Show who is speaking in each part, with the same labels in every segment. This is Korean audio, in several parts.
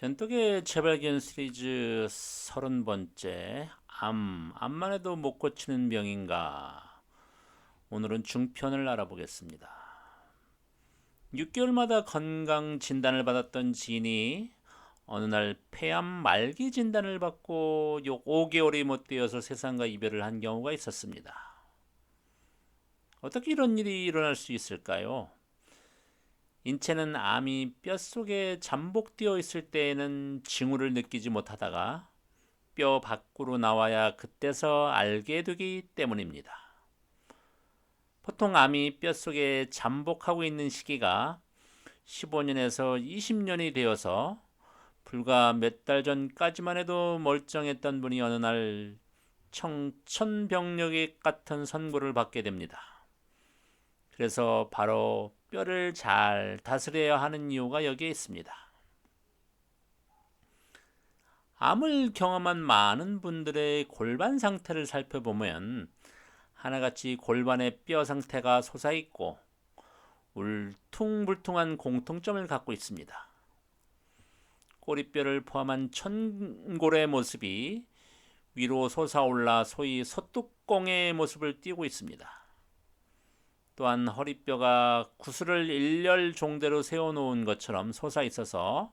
Speaker 1: 변덕의 재발견 시리즈 30번째 암, 암만 해도 못 고치는 병인가? 오늘은 중편을 알아보겠습니다. 6개월마다 건강 진단을 받았던 지인이 어느 날 폐암 말기 진단을 받고 요 5개월이 못 되어서 세상과 이별을 한 경우가 있었습니다. 어떻게 이런 일이 일어날 수 있을까요? 인체는 암이 뼛속에 잠복되어 있을 때에는 징후를 느끼지 못하다가 뼈 밖으로 나와야 그때서 알게 되기 때문입니다. 보통 암이 뼛속에 잠복하고 있는 시기가 15년에서 20년이 되어서 불과 몇 달 전까지만 해도 멀쩡했던 분이 어느 날 청천벽력의 같은 선고를 받게 됩니다. 그래서 바로 뼈를 잘 다스려야 하는 이유가 여기에 있습니다. 암을 경험한 많은 분들의 골반 상태를 살펴보면 하나같이 골반의 뼈 상태가 솟아있고 울퉁불퉁한 공통점을 갖고 있습니다. 꼬리뼈를 포함한 천골의 모습이 위로 솟아올라 소위 소뚜껑의 모습을 띠고 있습니다. 또한 허리뼈가 구슬을 일렬 종대로 세워놓은 것처럼 솟아 있어서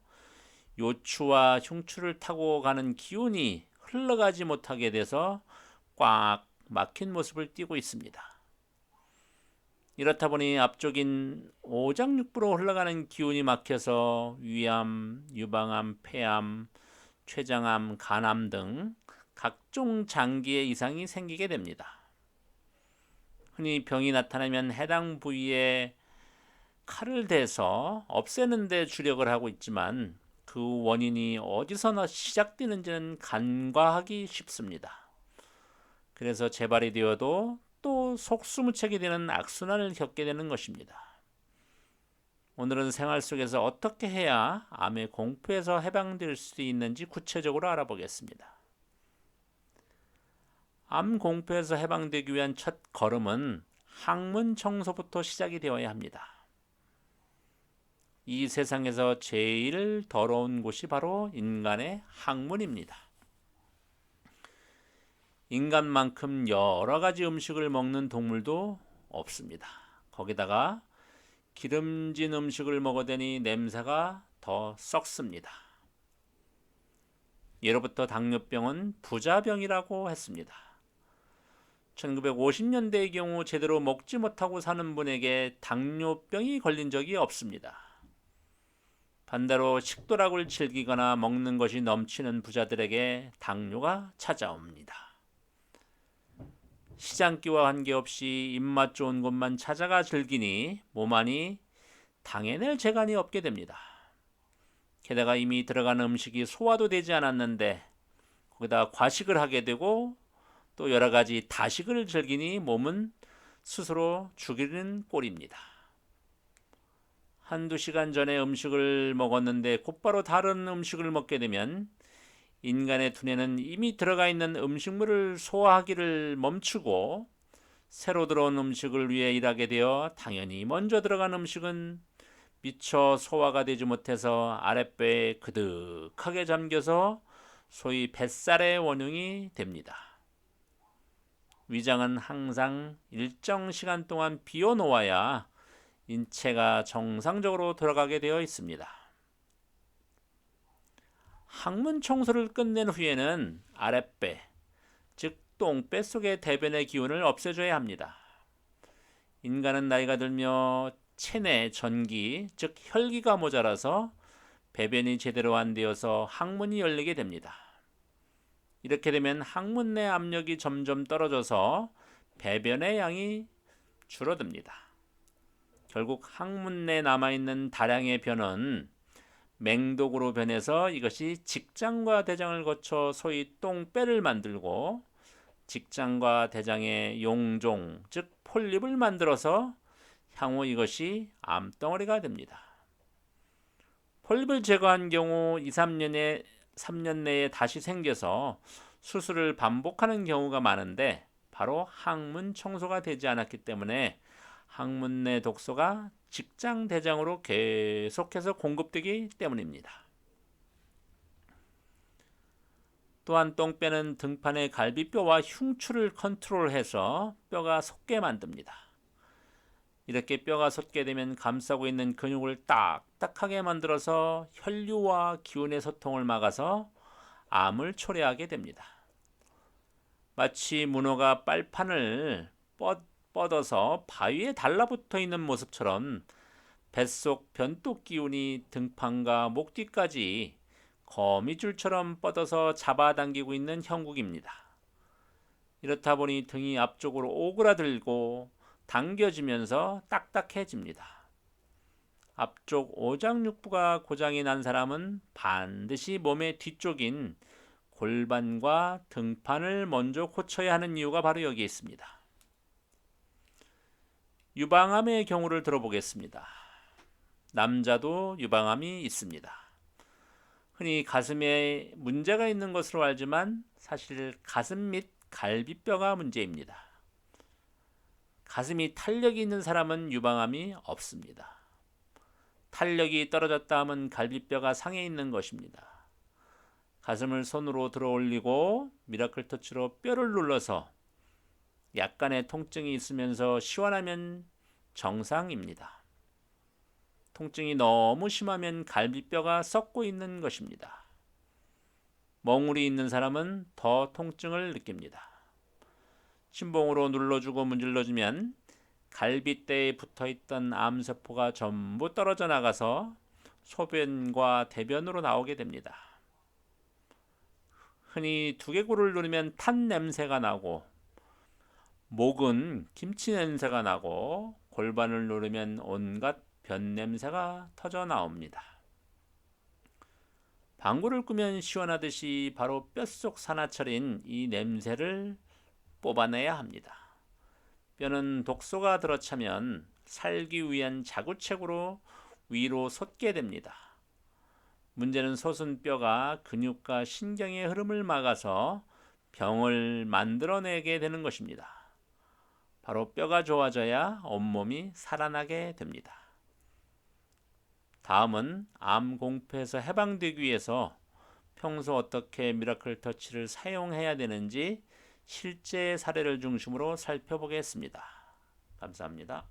Speaker 1: 요추와 흉추를 타고 가는 기운이 흘러가지 못하게 돼서 꽉 막힌 모습을 띠고 있습니다. 이렇다 보니 앞쪽인 오장육부로 흘러가는 기운이 막혀서 위암, 유방암, 폐암, 췌장암, 간암 등 각종 장기에 이상이 생기게 됩니다. 흔히 병이 나타나면 해당 부위에 칼을 대서 없애는 데 주력을 하고 있지만 그 원인이 어디서 시작되는지는 간과하기 쉽습니다. 그래서 재발이 되어도 또 속수무책이 되는 악순환을 겪게 되는 것입니다. 오늘은 생활 속에서 어떻게 해야 암의 공포에서 해방될 수 있는지 구체적으로 알아보겠습니다. 암 공포에서 해방되기 위한 첫 걸음은 항문 청소부터 시작이 되어야 합니다. 이 세상에서 제일 더러운 곳이 바로 인간의 항문입니다. 인간만큼 여러 가지 음식을 먹는 동물도 없습니다. 거기다가 기름진 음식을 먹어대니 냄새가 더 썩습니다. 예로부터 당뇨병은 부자병이라고 했습니다. 1950년대의 경우 제대로 먹지 못하고 사는 분에게 당뇨병이 걸린 적이 없습니다. 반대로 식도락을 즐기거나 먹는 것이 넘치는 부자들에게 당뇨가 찾아옵니다. 시장기와 관계없이 입맛 좋은 곳만 찾아가 즐기니 몸 안이 당해낼 재간이 없게 됩니다. 게다가 이미 들어간 음식이 소화도 되지 않았는데 거기다 과식을 하게 되고 또 여러 가지 다식을 즐기니 몸은 스스로 죽이는 꼴입니다. 한두 시간 전에 음식을 먹었는데 곧바로 다른 음식을 먹게 되면 인간의 두뇌는 이미 들어가 있는 음식물을 소화하기를 멈추고 새로 들어온 음식을 위해 일하게 되어 당연히 먼저 들어간 음식은 미처 소화가 되지 못해서 아랫배에 그득하게 잠겨서 소위 뱃살의 원흉이 됩니다. 위장은 항상 일정 시간 동안 비워 놓아야 인체가 정상적으로 돌아가게 되어 있습니다. 항문 청소를 끝낸 후에는 아랫배, 즉 똥배 속의 대변의 기운을 없애줘야 합니다. 인간은 나이가 들며 체내 전기, 즉 혈기가 모자라서 배변이 제대로 안 되어서 항문이 열리게 됩니다. 이렇게 되면 항문 내 압력이 점점 떨어져서 배변의 양이 줄어듭니다. 결국 항문 내 남아있는 다량의 변은 맹독으로 변해서 이것이 직장과 대장을 거쳐 소위 똥배를 만들고 직장과 대장의 용종, 즉 폴립을 만들어서 향후 이것이 암덩어리가 됩니다. 폴립을 제거한 경우 2, 3년에 3년 내에 다시 생겨서 수술을 반복하는 경우가 많은데 바로 항문 청소가 되지 않았기 때문에 항문 내 독소가 직장 대장으로 계속해서 공급되기 때문입니다. 또한 똥배는 등판의 갈비뼈와 흉추를 컨트롤해서 뼈가 솟게 만듭니다. 이렇게 뼈가 솟게 되면 감싸고 있는 근육을 딱 딱하게 만들어서 혈류와 기운의 소통을 막아서 암을 초래하게 됩니다. 마치 문어가 빨판을 뻗, 뻗어서 바위에 달라붙어 있는 모습처럼 뱃속 변독 기운이 등판과 목 뒤까지 거미줄처럼 뻗어서 잡아당기고 있는 형국입니다. 이렇다 보니 등이 앞쪽으로 오그라들고 당겨지면서 딱딱해집니다. 앞쪽 오장육부가 고장이 난 사람은 반드시 몸의 뒤쪽인 골반과 등판을 먼저 고쳐야 하는 이유가 바로 여기 있습니다. 유방암의 경우를 들어보겠습니다. 남자도 유방암이 있습니다. 흔히 가슴에 문제가 있는 것으로 알지만 사실 가슴 및 갈비뼈가 문제입니다. 가슴이 탄력이 있는 사람은 유방암이 없습니다. 탄력이 떨어졌다 하면 갈비뼈가 상해 있는 것입니다. 가슴을 손으로 들어 올리고 미라클 터치로 뼈를 눌러서 약간의 통증이 있으면서 시원하면 정상입니다. 통증이 너무 심하면 갈비뼈가 썩고 있는 것입니다. 멍울이 있는 사람은 더 통증을 느낍니다. 침봉으로 눌러주고 문질러주면 갈비대에 붙어 있던 암세포가 전부 떨어져 나가서 소변과 대변으로 나오게 됩니다. 흔히 두개골을 누르면 탄 냄새가 나고 목은 김치 냄새가 나고 골반을 누르면 온갖 변 냄새가 터져 나옵니다. 방구를 끄면 시원하듯이 바로 뼛속 산화철인 이 냄새를 뽑아내야 합니다. 뼈는 독소가 들어차면 살기 위한 자구책으로 위로 솟게 됩니다. 문제는 솟은 뼈가 근육과 신경의 흐름을 막아서 병을 만들어내게 되는 것입니다. 바로 뼈가 좋아져야 온몸이 살아나게 됩니다. 다음은 암 공포에서 해방되기 위해서 평소 어떻게 미라클 터치를 사용해야 되는지 실제 사례를 중심으로 살펴보겠습니다. 감사합니다.